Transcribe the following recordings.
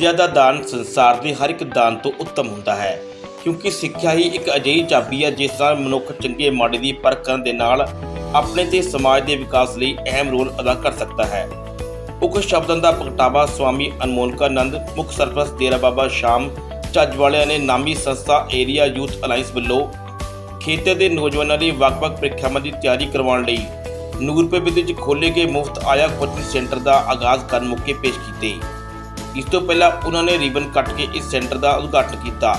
ਵਿਦਿਆ ਦਾ ਦਾਨ ਸੰਸਾਰ ਦੇ ਹਰ ਇੱਕ ਦਾਨ ਤੋਂ ਉੱਤਮ ਹੁੰਦਾ ਹੈ। ਕਿਉਂਕਿ ਸਿੱਖਿਆ ਹੀ ਇੱਕ ਅਜਿਹੀ ਚਾਬੀ ਹੈ, ਜਿਸ ਨਾਲ ਮਨੁੱਖ ਚੰਗੇ ਮਾੜੇ ਦੀ ਪਰਖ ਕਰਨ ਦੇ ਨਾਲ ਆਪਣੇ ਤੇ ਸਮਾਜ ਦੇ ਵਿਕਾਸ ਲਈ ਅਹਿਮ ਰੋਲ ਅਦਾ ਕਰ ਸਕਦਾ ਹੈ। ਉਕਤ ਸ਼ਬਦਾਂ ਦਾ ਪ੍ਰਗਟਾਵਾ ਸਵਾਮੀ ਅਨਮੋਲਕਾਨੰਦ, ਮੁੱਖ ਸਰਪ੍ਰਸਤ ਡੇਰਾ ਬਾਬਾ ਸ਼ਾਮ ਚੱਜ ਵਾਲਿਆਂ ਨੇ ਨਾਮੀ ਸੰਸਥਾ ਏਰੀਆ ਯੂਥ ਅਲਾਈਅੰਸ ਵੱਲੋਂ ਖੇਤਰ ਦੇ ਨੌਜਵਾਨਾਂ ਲਈ ਵੱਖ-ਵੱਖ ਪ੍ਰੀਖਿਆਵਾਂ ਦੀ ਤਿਆਰੀ ਕਰਵਾਉਣ ਲਈ ਨੂਰਪੇ ਵਿਦਿਆ ਵਿੱਚ ਖੋਲ੍ਹੇ ਗਏ ਮੁਫਤ ਆਇਆ ਕੋਚਿੰਗ ਸੈਂਟਰ ਦਾ ਆਗਾਜ਼ ਕਰਨ ਮੌਕੇ ਪੇਸ਼ ਕੀਤੇ। ਇਸ ਤੋਂ ਪਹਿਲਾਂ ਉਹਨਾਂ ਨੇ ਰਿਬਨ ਕੱਟ ਕੇ ਇਸ ਸੈਂਟਰ ਦਾ ਉਦਘਾਟਨ ਕੀਤਾ।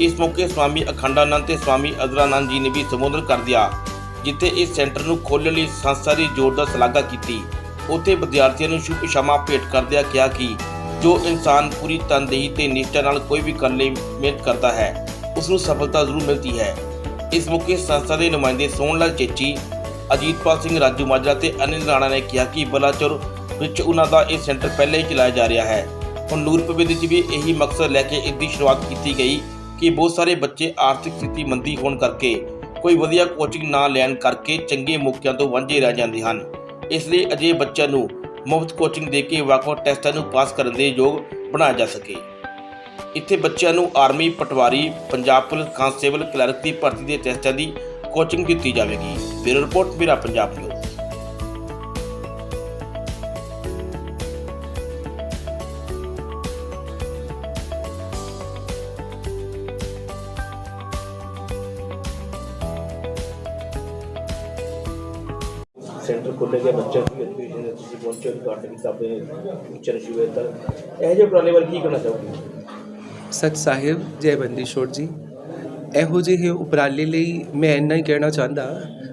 ਇਸ ਮੌਕੇ ਸਵਾਮੀ ਅਖੰਡਾਨੰਦ ਤੇ ਸਵਾਮੀ ਅਦਰਾਨੰਦ ਜੀ ਨੇ ਵੀ ਸੰਬੋਧਨ ਕਰਦਿਆਂ ਜਿੱਥੇ ਇਸ ਸੈਂਟਰ ਨੂੰ ਖੋਲ੍ਹਣ ਲਈ ਸੰਸਥਾ ਦੀ ਜ਼ੋਰਦਾਰ ਸ਼ਲਾਘਾ ਕੀਤੀ। ਉੱਥੇ ਵਿਦਿਆਰਥੀਆਂ ਨੂੰ ਸ਼ੁਭ ਸ਼ਮਾ ਭੇਟ ਕਰਦਿਆਂ ਕਿਹਾ ਕਿ ਜੋ ਇਨਸਾਨ ਪੂਰੀ ਤਨਦੇਹੀ ਤੇ ਨਿਸ਼ਠਾ ਨਾਲ ਕੋਈ ਵੀ ਕਰਨ ਲਈ ਮਿਹਨਤ ਕਰਦਾ ਹੈ ਉਸ ਨੂੰ ਸਫਲਤਾ ਜ਼ਰੂਰ ਮਿਲਦੀ ਹੈ। ਇਸ ਮੌਕੇ ਸੰਸਥਾ ਦੇ ਨੁਮਾਇੰਦੇ ਸੋਹਣ ਲਾਲ ਚੇਚੀ, ਅਜੀਤਪਾਲ ਸਿੰਘ ਰਾਜੂ ਮਾਜਰਾ ਤੇ ਅਨਿਲ ਰਾਣਾ ਨੇ ਕਿਹਾ ਕਿ ਬਲਾਚੌਰ ਵਿੱਚ ਉਹਨਾਂ ਦਾ ਇਹ ਸੈਂਟਰ ਪਹਿਲਾਂ ਹੀ ਚਲਾਇਆ ਜਾ ਰਿਹਾ ਹੈ। ਹੁਣ ਨੂਰ ਪਵੇ ਵਿੱਚ ਵੀ ਇਹੀ ਮਕਸਦ ਲੈ ਕੇ ਇਸ ਦੀ ਸ਼ੁਰੂਆਤ ਕੀਤੀ ਗਈ ਕਿ ਬਹੁਤ ਸਾਰੇ ਬੱਚੇ ਆਰਥਿਕ ਸਥਿਤੀ ਮੰਦੀ ਹੋਣ ਕਰਕੇ ਕੋਈ ਵਧੀਆ ਕੋਚਿੰਗ ਨਾ ਲੈਣ ਕਰਕੇ ਚੰਗੇ ਮੌਕਿਆਂ ਤੋਂ ਵਾਂਝੇ ਰਹਿ ਜਾਂਦੇ ਹਨ। ਇਸ ਲਈ ਅਜੇ ਬੱਚਿਆਂ ਨੂੰ ਮੁਫਤ ਕੋਚਿੰਗ ਦੇ ਕੇ ਵੱਖ-ਵੱਖ ਟੈਸਟਾਂ ਨੂੰ ਪਾਸ ਕਰਨ ਦੇ ਯੋਗ ਬਣਾਇਆ ਜਾ ਸਕੇ। ਇੱਥੇ ਬੱਚਿਆਂ ਨੂੰ ਆਰਮੀ ਪਟਵਾਰੀ, ਪੰਜਾਬ ਪੁਲਿਸ ਕਾਂਸਟੇਬਲ ਕਲਰਕ ਦੀ ਭਰਤੀ ਦੇ ਟੈਸਟਾਂ ਦੀ ਕੋਚਿੰਗ ਦਿੱਤੀ ਜਾਵੇਗੀ। ਬਿਊਰੋ ਰਿਪੋਰਟ, ਮੇਰਾ ਪੰਜਾਬ ਨਿਊਜ਼ ਸੈਂਟਰ ਖੋਲ੍ਹੇ ਗਏ, ਬੱਚਿਆਂ ਦੀ ਐਜੂਕੇਸ਼ਨ ਦੇ ਤੁਸੀਂ ਪਹੁੰਚੇ ਉਦਘਾਟਨ ਕੀਤਾ ਟੀਚਰ ਸ਼ਿਵੇ ਤੱਕ ਇਹ ਜਿਹੇ ਉਪਰਾਲੇ ਬਾਰੇ ਕੀ ਕਹਿਣਾ ਚਾਹੋਗੇ? ਸਚ ਸਾਹਿਬ, ਜੈ ਬੰਦੀ ਛੋੜ ਜੀ। ਇਹੋ ਜਿਹੇ ਉਪਰਾਲੇ ਲਈ ਮੈਂ ਇੰਨਾ ਹੀ ਕਹਿਣਾ ਚਾਹੁੰਦਾ।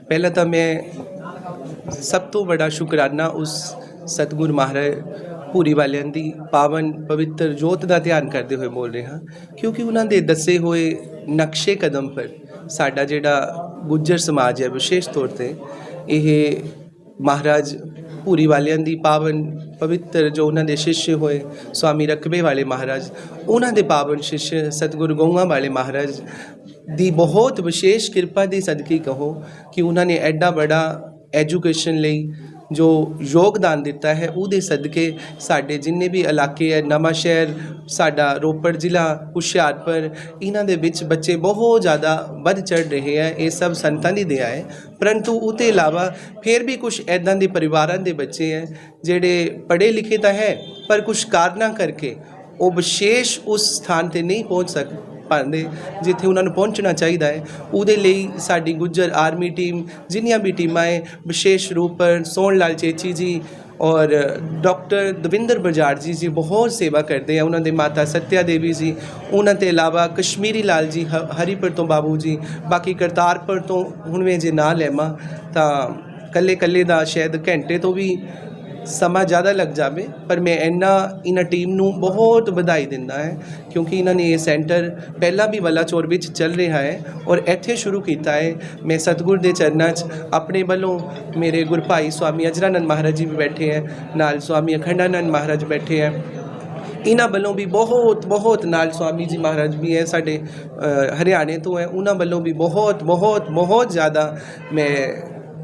ਪਹਿਲਾਂ ਤਾਂ ਮੈਂ ਸਭ ਤੋਂ ਵੱਡਾ ਸ਼ੁਕਰਾਨਾ ਉਸ ਸਤਿਗੁਰ ਮਹਾਰਾਜ ਪੂਰੀ ਵਾਲਿਆਂ ਦੀ ਪਾਵਨ ਪਵਿੱਤਰ ਜੋਤ ਦਾ ਧਿਆਨ ਕਰਦੇ ਹੋਏ ਬੋਲ ਰਿਹਾ। ਕਿਉਂਕਿ ਉਹਨਾਂ ਦੇ ਦੱਸੇ ਹੋਏ ਨਕਸ਼ੇ ਕਦਮ ਪਰ ਸਾਡਾ ਜਿਹੜਾ ਗੁੱਜਰ ਸਮਾਜ ਹੈ, ਵਿਸ਼ੇਸ਼ ਤੌਰ ਤੇ ਇਹ ਮਹਾਰਾਜ ਪੂਰੀ ਵਾਲਿਆਂ ਦੀ ਪਾਵਨ ਪਵਿੱਤਰ ਜੋ ਉਹਨਾਂ ਦੇ ਸ਼ਿਸ਼ ਹੋਏ, ਸਵਾਮੀ ਰਕਬੇ ਵਾਲੇ ਮਹਾਰਾਜ, ਉਹਨਾਂ ਦੇ ਪਾਵਨ ਸ਼ਿਸ਼ ਸਤਿਗੁਰੂ ਗਊਆਂ ਵਾਲੇ ਮਹਾਰਾਜ ਦੀ ਬਹੁਤ ਵਿਸ਼ੇਸ਼ ਕਿਰਪਾ ਦੀ ਸਦਕੇ ਕਹੋ ਕਿ ਉਹਨਾਂ ਨੇ ਐਡਾ ਬੜਾ ਐਜੂਕੇਸ਼ਨ ਲਈ ਜੋ ਯੋਗਦਾਨ ਦਿੱਤਾ ਹੈ, ਉਹਦੇ ਸਦਕੇ ਸਾਡੇ ਜਿੰਨੇ ਵੀ ਇਲਾਕੇ ਹੈ, ਨਵਾਂ ਸ਼ਹਿਰ, ਸਾਡਾ ਰੋਪੜ ਜ਼ਿਲ੍ਹਾ, ਹੁਸ਼ਿਆਰਪੁਰ, ਇਹਨਾਂ ਦੇ ਵਿੱਚ ਬੱਚੇ ਬਹੁਤ ਜ਼ਿਆਦਾ ਵੱਧ ਚੜ ਰਹੇ ਹੈ, ਇਹ ਸਭ ਸੰਤਾਂ ਦੀ ਦਇਆ ਹੈ। ਪਰੰਤੂ ਉਹਤੇ ਇਲਾਵਾ ਫਿਰ ਵੀ ਕੁਝ ਐਦਾਂ ਦੇ ਪਰਿਵਾਰਾਂ ਦੇ ਬੱਚੇ ਹੈ, ਜਿਹੜੇ ਪੜ੍ਹੇ ਲਿਖੇ ਤਾਂ ਹੈ, ਪਰ ਕੁਝ ਕਾਰਨਾਂ ਕਰਕੇ ਉਹ ਵਿਸ਼ੇਸ਼ ਉਸ ਸਥਾਨ ਤੇ ਨਹੀਂ ਪਹੁੰਚ ਸਕ ਪਾਉਂਦੇ, ਜਿੱਥੇ ਉਹਨਾਂ ਨੂੰ ਪਹੁੰਚਣਾ ਚਾਹੀਦਾ ਹੈ। ਉਹਦੇ ਲਈ ਸਾਡੀ ਗੁੱਜਰ ਆਰਮੀ ਟੀਮ, ਜਿੰਨੀਆਂ ਵੀ ਟੀਮਾਂ ਹੈ, ਵਿਸ਼ੇਸ਼ ਰੂਪ ਪਰ ਸੋਹਣ ਲਾਲ ਚੇਚੀ ਜੀ ਔਰ ਡਾਕਟਰ ਦਵਿੰਦਰ ਬਜਾੜ ਜੀ ਜੀ ਬਹੁਤ ਸੇਵਾ ਕਰਦੇ ਆ। ਉਹਨਾਂ ਦੇ ਮਾਤਾ ਸਤਿਆ ਦੇਵੀ ਜੀ, ਉਹਨਾਂ ਤੋਂ ਇਲਾਵਾ ਕਸ਼ਮੀਰੀ ਲਾਲ ਜੀ, ਹ- ਹਰੀਪੁਰ ਤੋਂ ਬਾਬੂ ਜੀ, ਬਾਕੀ ਕਰਤਾਰਪੁਰ ਤੋਂ ਹੁਣ ਮੈਂ ਜੇ ਨਾਂ ਲੈਵਾਂ, ਤਾਂ ਕੱਲੇ ਕੱਲੇ ਦਾ ਸ਼ਾਇਦ ਘੰਟੇ ਤੋਂ ਵੀ ਸਮਾਂ ਜ਼ਿਆਦਾ ਲੱਗ ਜਾਵੇ, ਪਰ ਮੈਂ ਇਹਨਾਂ ਇਹਨਾਂ ਟੀਮ ਨੂੰ ਬਹੁਤ ਵਧਾਈ ਦਿੰਦਾ ਹੈ, ਕਿਉਂਕਿ ਇਹਨਾਂ ਨੇ ਇਹ ਸੈਂਟਰ ਪਹਿਲਾਂ ਵੀ ਵਲਾਚੌਰ ਵਿੱਚ ਚੱਲ ਰਿਹਾ ਹੈ ਔਰ ਇੱਥੇ ਸ਼ੁਰੂ ਕੀਤਾ ਹੈ। ਮੈਂ ਸਤਿਗੁਰ ਦੇ ਚਰਨਾਂ 'ਚ ਆਪਣੇ ਵੱਲੋਂ ਮੇਰੇ ਗੁਰਭਾਈ ਸਵਾਮੀ ਅਜਰਾਨੰਦ ਮਹਾਰਾਜ ਜੀ ਵੀ ਬੈਠੇ ਹੈ, ਨਾਲ ਸਵਾਮੀ ਅਖੰਡਾਨੰਦ ਮਹਾਰਾਜ ਬੈਠੇ ਹੈ। ਇਹਨਾਂ ਵੱਲੋਂ ਵੀ ਬਹੁਤ ਬਹੁਤ ਨਾਲ ਸਵਾਮੀ ਜੀ ਮਹਾਰਾਜ ਵੀ ਹੈ, ਸਾਡੇ ਹਰਿਆਣੇ ਤੋਂ ਹੈ, ਉਹਨਾਂ ਵੱਲੋਂ ਵੀ ਬਹੁਤ ਬਹੁਤ ਬਹੁਤ ਜ਼ਿਆਦਾ ਮੈਂ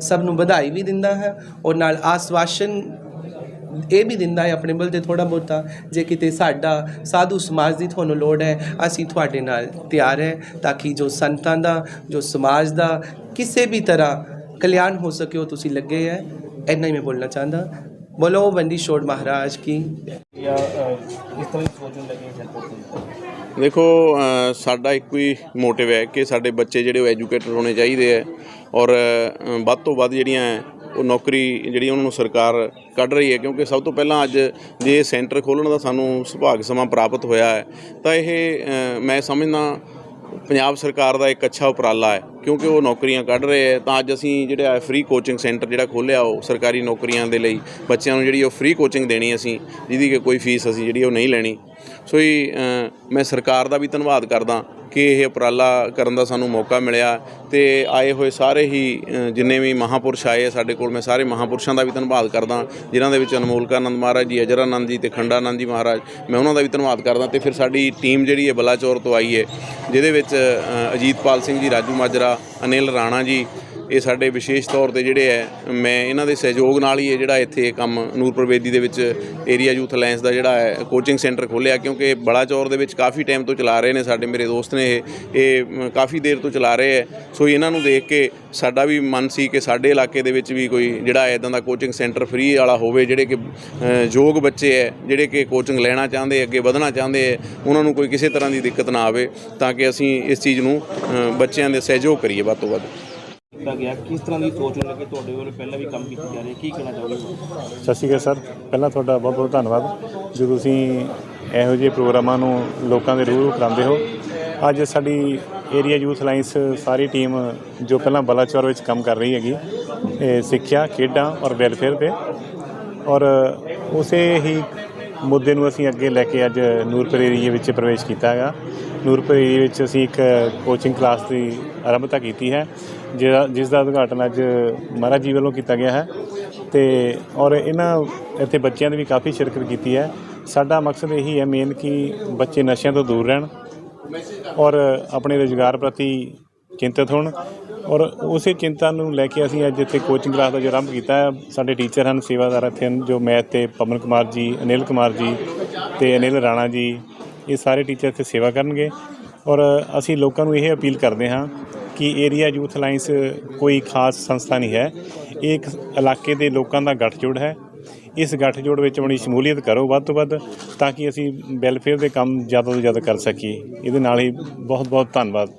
ਸਭ ਨੂੰ ਵਧਾਈ ਵੀ ਦਿੰਦਾ ਹੈ ਔਰ ਨਾਲ ਆਸਵਾਸ਼ਨ ਇਹ ਵੀ ਦਿੰਦਾ ਹੈ ਆਪਣੇ ਬਲ ਤੇ ਥੋੜਾ ਬਹੁਤਾ ਜੇ ਕਿਤੇ ਸਾਡਾ ਸਾਧੂ ਸਮਾਜ ਦੀ ਤੁਹਾਨੂੰ ਲੋੜ ਹੈ ਅਸੀਂ ਤੁਹਾਡੇ ਨਾਲ ਤਿਆਰ ਹੈ ਤਾਂ ਕਿ ਜੋ ਸੰਤਾਂ ਦਾ ਜੋ ਸਮਾਜ ਦਾ ਕਿਸੇ ਵੀ ਤਰ੍ਹਾਂ ਕਲਿਆਣ ਹੋ ਸਕੇ ਉਹ ਤੁਸੀਂ ਲੱਗੇ ਹੈ। ਇੰਨਾ ਹੀ ਮੈਂ ਬੋਲਣਾ ਚਾਹੁੰਦਾ। ਬੋਲੋ ਬੰਦੀ ਛੋੜ ਮਹਾਰਾਜ ਕੀ। ਜਾਂ ਇਸ ਤਰ੍ਹਾਂ ਦੀ ਸੋਚਣ ਲੱਗੇ ਸੈਂਟਰ ਤੋਂ ਦੇਖੋ ਸਾਡਾ ਇੱਕੋ ਹੀ ਮੋਟਿਵ ਹੈ ਕਿ ਸਾਡੇ ਬੱਚੇ ਜਿਹੜੇ ਉਹ ਐਜੂਕੇਟਡ ਹੋਣੇ ਚਾਹੀਦੇ ਹੈ ਔਰ ਵੱਧ ਤੋਂ ਵੱਧ ਜਿਹੜੀਆਂ ਉਹ ਨੌਕਰੀ ਜਿਹੜੀ ਉਹਨਾਂ ਨੂੰ ਸਰਕਾਰ ਕੱਢ ਰਹੀ ਹੈ, ਕਿਉਂਕਿ ਸਭ ਤੋਂ ਪਹਿਲਾਂ ਅੱਜ ਜੇ ਸੈਂਟਰ ਖੋਲ੍ਹਣ ਦਾ ਸਾਨੂੰ ਸੁਭਾਗ ਸਮਾਂ ਪ੍ਰਾਪਤ ਹੋਇਆ ਹੈ, ਤਾਂ ਇਹ ਮੈਂ ਸਮਝਦਾ ਪੰਜਾਬ ਸਰਕਾਰ ਦਾ ਇੱਕ ਅੱਛਾ ਉਪਰਾਲਾ ਹੈ, ਕਿਉਂਕਿ ਉਹ ਨੌਕਰੀਆਂ ਕੱਢ ਰਹੇ ਹੈ, ਤਾਂ ਅੱਜ ਅਸੀਂ ਜਿਹੜਾ ਫ੍ਰੀ ਕੋਚਿੰਗ ਸੈਂਟਰ ਜਿਹੜਾ ਖੋਲ੍ਹਿਆ, ਉਹ ਸਰਕਾਰੀ ਨੌਕਰੀਆਂ ਦੇ ਲਈ ਬੱਚਿਆਂ ਨੂੰ ਜਿਹੜੀ ਉਹ ਫ੍ਰੀ ਕੋਚਿੰਗ ਦੇਣੀ ਅਸੀਂ, ਜਿਹਦੀ ਕਿ ਕੋਈ ਫੀਸ ਅਸੀਂ ਜਿਹੜੀ ਉਹ ਨਹੀਂ ਲੈਣੀ। ਸੋ ਹੀ ਮੈਂ ਸਰਕਾਰ ਦਾ ਵੀ ਧੰਨਵਾਦ ਕਰਦਾ ਕਿ ਇਹ ਉਪਰਾਲਾ ਕਰਨ ਦਾ ਸਾਨੂੰ ਮੌਕਾ ਮਿਲਿਆ ਤੇ ਆਏ ਹੋਏ ਸਾਰੇ ਹੀ ਜਿੰਨੇ ਵੀ ਮਹਾਪੁਰਸ਼ ਆਏ ਆ ਸਾਡੇ ਕੋਲ, ਮੈਂ ਸਾਰੇ ਮਹਾਪੁਰਸ਼ਾਂ ਦਾ ਵੀ ਧੰਨਵਾਦ ਕਰਦਾ, ਜਿਨ੍ਹਾਂ ਦੇ ਵਿੱਚ ਅਨਮੋਲਕਾਨੰਦ ਮਹਾਰਾਜ ਜੀ ਅਜਰਾਨੰਦ ਜੀ ਤੇ ਖੰਡਾਨੰਦ ਜੀ ਮਹਾਰਾਜ, ਮੈਂ ਉਹਨਾਂ ਦਾ ਵੀ ਧੰਨਵਾਦ ਕਰਦਾ ਤੇ ਫਿਰ ਸਾਡੀ ਟੀਮ ਜਿਹੜੀ ਹੈ ਬਲਾਚੌਰ ਤੋਂ ਆਈ ਹੈ, ਜਿਹਦੇ ਵਿੱਚ ਅਜੀਤਪਾਲ ਸਿੰਘ ਜੀ, ਰਾਜੂ ਮਾਜਰਾ, ਅਨਿਲ ਰਾਣਾ ਜੀ ਇਹ ਸਾਡੇ ਵਿਸ਼ੇਸ਼ ਤੌਰ ਤੇ ਜਿਹੜੇ ਹੈ, ਮੈਂ ਇਹਨਾਂ ਦੇ ਸਹਿਯੋਗ ਨਾਲ ਹੀ ਇਹ ਜਿਹੜਾ ਇੱਥੇ ਕੰਮ ਨੂਰਪੁਰ ਬੇਦੀ ਦੇ ਵਿੱਚ ਏਰੀਆ ਯੂਥ ਅਲਾਈਅੰਸ ਦਾ ਜਿਹੜਾ ਹੈ ਕੋਚਿੰਗ ਸੈਂਟਰ ਖੋਲ੍ਹਿਆ ਕਿਉਂਕਿ ਬਲਾਚੌਰ ਦੇ ਵਿੱਚ ਕਾਫੀ ਟਾਈਮ ਤੋਂ ਚਲਾ ਰਹੇ ਨੇ ਸਾਡੇ ਮੇਰੇ ਦੋਸਤ ਨੇ ਇਹ ਇਹ ਕਾਫੀ ਦੇਰ ਤੋਂ ਚਲਾ ਰਹੇ ਹੈ। ਸੋ ਇਹਨਾਂ ਨੂੰ ਦੇਖ ਕੇ ਸਾਡਾ ਵੀ ਮਨ ਸੀ ਕਿ ਸਾਡੇ ਇਲਾਕੇ ਦੇ ਵਿੱਚ ਵੀ ਕੋਈ ਜਿਹੜਾ ਇਦਾਂ ਦਾ ਕੋਚਿੰਗ ਸੈਂਟਰ ਫ੍ਰੀ ਵਾਲਾ ਹੋਵੇ, ਜਿਹੜੇ ਕਿ ਯੋਗ ਬੱਚੇ ਹੈ, ਜਿਹੜੇ ਕਿ ਕੋਚਿੰਗ ਲੈਣਾ ਚਾਹੁੰਦੇ, ਅੱਗੇ ਵਧਣਾ ਚਾਹੁੰਦੇ ਹੈ, ਉਹਨਾਂ ਨੂੰ ਕੋਈ ਕਿਸੇ ਤਰ੍ਹਾਂ ਦੀ ਦਿੱਕਤ ਨਾ ਆਵੇ ਤਾਂ ਕਿ ਅਸੀਂ ਇਸ ਚੀਜ਼ ਨੂੰ ਬੱਚਿਆਂ ਦੇ ਸਹਿਯੋਗ ਕਰੀਏ ਵੱਧ ਤੋਂ ਵੱਧ। ਕੀਤਾ ਗਿਆ। ਕਿਸ ਤਰ੍ਹਾਂ ਦੀ ਸੋਚ ਨੂੰ ਲੈ ਕੇ ਤੁਹਾਡੇ ਵੱਲੋਂ? ਪਹਿਲਾਂ ਵੀ ਕੰਮ ਕੀਤੀ ਜਾ ਰਹੀ। ਕੀ ਕਹਿਣਾ ਚਾਹੋਗੇ? ਸਤਿ ਸ਼੍ਰੀ ਅਕਾਲ ਸਰ। ਪਹਿਲਾਂ ਤੁਹਾਡਾ ਬਹੁਤ ਬਹੁਤ ਧੰਨਵਾਦ। ਜੋ ਤੁਸੀਂ ਇਹੋ ਜਿਹੇ ਪ੍ਰੋਗਰਾਮਾਂ ਨੂੰ ਲੋਕਾਂ ਦੇ ਰੂਬਰੂ ਕਰਾਉਂਦੇ ਹੋ, ਅੱਜ ਸਾਡੀ ਏਰੀਆ ਯੂਥ ਅਲਾਈਅੰਸ ਸਾਰੀ ਟੀਮ ਜੋ ਪਹਿਲਾਂ ਬਲਾਚੌਰ ਵਿੱਚ ਕੰਮ ਕਰ ਰਹੀ ਹੈਗੀ, ਇਹ ਸਿੱਖਿਆ, ਖੇਡਾਂ ਔਰ ਵੈਲਫੇਅਰ ਤੇ। ਔਰ ਉਸੇ ਹੀ ਮੁੱਦੇ ਨੂੰ ਅਸੀਂ ਅੱਗੇ ਲੈ ਕੇ ਅੱਜ ਨੂਰਪੁਰ ਏਰੀਏ ਵਿੱਚ ਪ੍ਰਵੇਸ਼ ਕੀਤਾ ਹੈਗਾ। ਨੂਰਪੁਰ ਏਰੀਏ ਵਿੱਚ ਅਸੀਂ ਇੱਕ ਕੋਚਿੰਗ ਕਲਾਸ ਦੀ ਆਰੰਭਤਾ ਕੀਤੀ ਹੈ। ਜਿਹੜਾ ਜਿਸ ਦਾ ਉਦਘਾਟਨ ਅੱਜ ਮਹਾਰਾਜ ਜੀ ਵੱਲੋਂ ਕੀਤਾ ਗਿਆ ਹੈ। ਤੇ ਔਰ ਇਹਨਾਂ ਇੱਥੇ ਬੱਚਿਆਂ ਨੇ ਵੀ ਕਾਫੀ ਸ਼ਿਰਕਤ ਕੀਤੀ ਹੈ। ਸਾਡਾ ਮਕਸਦ ਇਹੀ ਹੈ ਮੇਨ ਕਿ ਬੱਚੇ ਨਸ਼ਿਆਂ ਤੋਂ ਦੂਰ ਰਹਿਣ ਔਰ ਆਪਣੇ ਰੁਜ਼ਗਾਰ ਪ੍ਰਤੀ ਚਿੰਤਤ ਹੋਣ ਔਰ ਉਸੇ ਚਿੰਤਾ ਨੂੰ ਲੈ ਕੇ ਅਸੀਂ ਅੱਜ ਇੱਥੇ ਕੋਚਿੰਗ ਕਲਾਸ ਦਾ ਜੋ ਆਰੰਭ ਕੀਤਾ ਹੈ। ਸਾਡੇ ਟੀਚਰ ਹਨ, ਸੇਵਾਦਾਰ ਇੱਥੇ ਹਨ, ਜੋ ਮੈਥ ਤੇ ਪਵਨ ਕੁਮਾਰ ਜੀ, ਅਨਿਲ ਕੁਮਾਰ ਜੀ ਤੇ ਅਨਿਲ ਰਾਣਾ ਜੀ, ਇਹ ਸਾਰੇ ਟੀਚਰ ਇੱਥੇ ਸੇਵਾ ਕਰਨਗੇ। ਔਰ ਅਸੀਂ ਲੋਕਾਂ ਨੂੰ ਇਹ ਅਪੀਲ ਕਰਦੇ ਹਾਂ ਕਿ ਏਰੀਆ ਯੂਥ ਅਲਾਈਅੰਸ ਕੋਈ ਖਾਸ ਸੰਸਥਾ ਨਹੀਂ ਹੈ। ਇਹ ਇੱਕ ਇਲਾਕੇ ਦੇ ਲੋਕਾਂ ਦਾ ਗੱਠਜੋੜ ਹੈ। ਇਸ ਗੱਠਜੋੜ ਵਿੱਚ ਆਪਣੀ ਸ਼ਮੂਲੀਅਤ ਕਰੋ ਵੱਧ ਤੋਂ ਵੱਧ ਤਾਂ ਕਿ ਅਸੀਂ ਵੈਲਫੇਅਰ ਦੇ ਕੰਮ ਜ਼ਿਆਦਾ ਤੋਂ ਜ਼ਿਆਦਾ ਕਰ ਸਕੀਏ। ਇਹਦੇ ਨਾਲ ਹੀ ਬਹੁਤ ਬਹੁਤ ਧੰਨਵਾਦ।